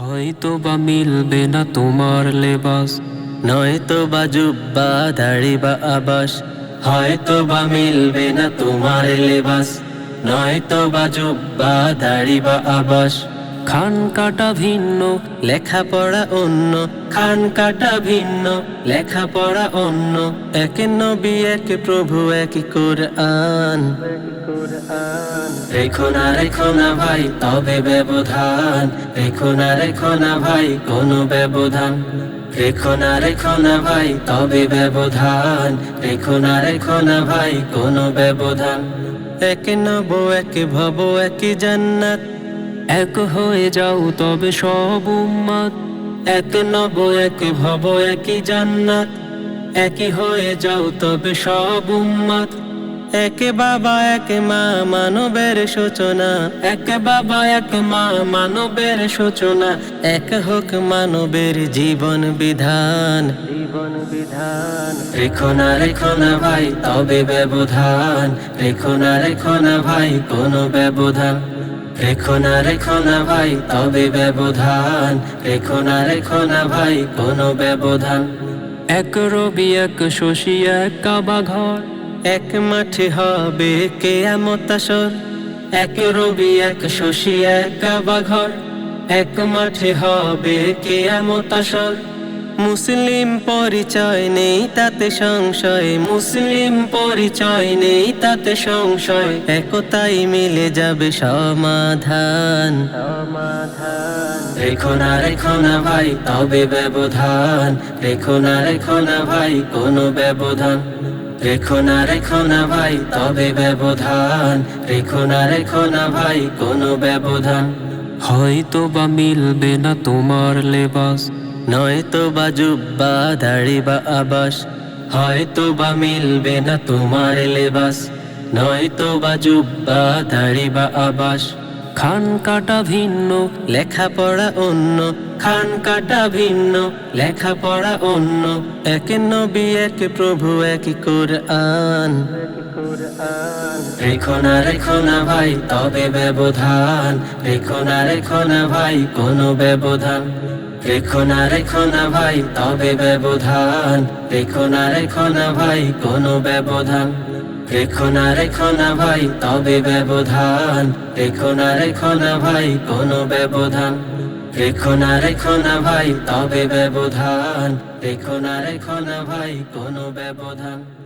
হয়তো বা মিলবে না তোমার লেবাস নয়তো বা জুব্বা, দাড়ি বা আবাস হয়তো বা মিলবে না তোমার লেবাস নয়তো বা জুব্বা, দাড়ি বা আবাস। খান কাটা ভিন্ন, লেখাপড়া অন্য। খান কাটা ভিন্ন, লেখাপড়া অন্য। এক নবী, এক প্রভু, এক কোরআন। রেখো না রেখো না ভাই, তবে ব্যবধান। রেখো না রেখো না ভাই, কোনো ব্যবধান। রেখো না রেখো না ভাই, তবে ব্যবধান। রেখো না রেখো না ভাই, কোনো ব্যবধান। এক নব, এক ভব, এক জান্নাত। এক হয়ে যাও তবে সব উম্মাদ এক নব, এক ভব, একই জান্নাত। একই হয়ে যাও তবে সব উম্মাদ এক বাবা, এক মা, মানবের সূচনা। এক বাবা, এক মা, মানবের সূচনা। এক হোক মানবের জীবন বিধান জীবন বিধান। রেখো না রেখো না ভাই, তবে ব্যবধান। রেখো না রেখো না ভাই, কোনো ব্যবধান। রেখো না রেখো না ভাই তবে ব্যবধান। রেখো না রেখো না ভাই কোনো ব্যবধান। এক রবি এক শশী এক কাবা ঘর এক মাঠে হবে কেয়ামত আসর। এক রবি এক শশী এক কাবা ঘর এক মাঠে হবে কেয়ামত আসর। মুসলিম পরিচয় নেই, তাতে সংশয়। মুসলিম পরিচয় নেই, তাতে সংশয়। একতাই মিলে যাবে সমাধান। রেখো না রেখো না ভাই, তবে ব্যবধান। রেখো না রেখো না ভাই, কোনো ব্যবধান। রেখো না রেখো না ভাই, তবে ব্যবধান। রেখো না রেখো না ভাই, কোনো ব্যবধান। হয়তো বা মিলবে না তোমার লেবাস। নয়তো বা জুব্বা দাড়ি বা আবাস হয়তো বা মিলবে না তোমার লেবাস নয়তো বা জুব্বা দাড়ি বা আবাস। খান কাটা ভিন্ন, লেখাপড়া অন্য, খান কাটা ভিন্ন, লেখাপড়া অন্য, এক নবী, এক প্রভু, এক কোরআন। রেখো না রেখো না ভাই, তবে ব্যবধান, রেখো না রেখো না ভাই, কোনো ব্যবধান। রেখো না রেখো না ভাই, তবে ব্যবধান। রেখো না রেখো না ভাই, কোনো ব্যবধান। রেখো না রেখো না ভাই, তবে ব্যবধান। রেখো না রেখো না ভাই, কোনো ব্যবধান। রেখো না রেখো না ভাই, তবে ব্যবধান। রেখো না রেখো না ভাই, কোনো ব্যবধান।